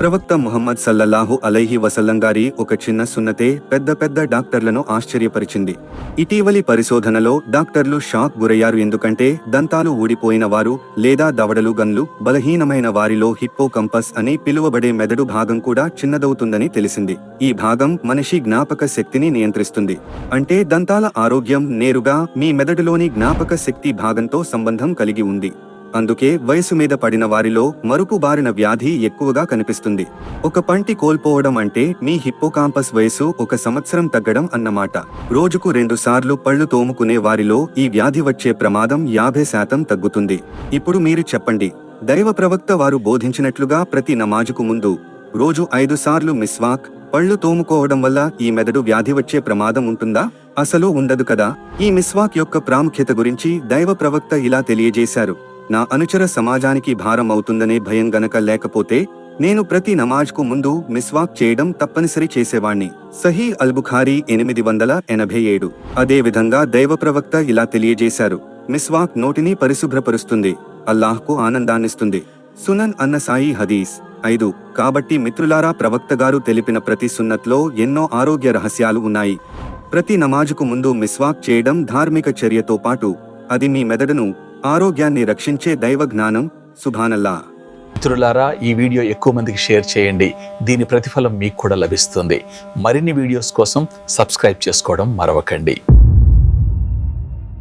ప్రవక్త ముహమ్మద్ సల్లల్లాహు అలైహి వసల్లం గారి ఒక చిన్న సున్నతే పెద్ద పెద్ద డాక్టర్లను ఆశ్చర్యపరిచింది. ఇటీవలి పరిశోధనలో డాక్టర్లు షాక్ గురయ్యారు ఎందుకంటే దంతాలు ఊడిపోయిన వారు లేదా దవడలు గన్లు బలహీనమైన వారిలో హిప్పో కంపస్ అని పిలువబడే మెదడు భాగం కూడా చిన్నదవుతుందని తెలిసింది. ఈ భాగం మనిషి జ్ఞాపక శక్తిని నియంత్రిస్తుంది. అంటే దంతాల ఆరోగ్యం నేరుగా మీ మెదడులోని జ్ఞాపక శక్తి భాగంతో సంబంధం కలిగి ఉంది. అందుకే వయసు మీద పడిన వారిలో మరుపు బారిన వ్యాధి ఎక్కువగా కనిపిస్తుంది. ఒక పంటి కోల్పోవడం అంటే మీ హిప్పోకాంపస్ వయసు ఒక సంవత్సరం తగ్గడం అన్నమాట. రోజుకు రెండు సార్లు పళ్ళు తోముకునే వారిలో ఈ వ్యాధి వచ్చే ప్రమాదం యాభై శాతం తగ్గుతుంది. ఇప్పుడు మీరు చెప్పండి దైవ ప్రవక్త వారు బోధించినట్లుగా ప్రతి నమాజుకు ముందు రోజు ఐదు సార్లు మిస్వాక్ పళ్ళు తోముకోవడం వల్ల ఈ మెదడు వ్యాధి వచ్చే ప్రమాదం ఉంటుందా? అసలు ఉండదు కదా. ఈ మిస్వాక్ యొక్క ప్రాముఖ్యత గురించి దైవ ప్రవక్త ఇలా తెలియజేశారు. నా అనుచర సమాజానికి భారం అవుతుందనే భయం గనక లేకపోతే నేను ప్రతి నమాజ్కు ముందు మిస్వాక్ చేయడం తప్పనిసరి చేసేవాణ్ణి. సహీ అల్బుఖారీ ఎనిమిది వందల ఎనభై ఏడు. అదేవిధంగా దైవ ప్రవక్త ఇలా తెలియజేశారు. మిస్వాక్ నోటిని పరిశుభ్రపరుస్తుంది. అల్లాహ్కు ఆనందాన్నిస్తుంది. సునన్ అన్న సాయి హదీస్ ఐదు. కాబట్టి మిత్రులారా ప్రవక్త గారు తెలిపిన ప్రతి సున్నత్లో ఎన్నో ఆరోగ్య రహస్యాలు ఉన్నాయి. ప్రతి నమాజుకు ముందు మిస్వాక్ చేయడం ధార్మిక చర్యతో పాటు అది మీ మెదడును ఆరోగ్యాన్ని రక్షించే దైవ జ్ఞానం సుభానల్లా. మిత్రులారా ఈ వీడియో ఎక్కువ మందికి షేర్ చేయండి. దీని ప్రతిఫలం మీకు కూడా లభిస్తుంది. మరిన్ని వీడియోస్ కోసం సబ్స్క్రైబ్ చేసుకోవడం మరవకండి.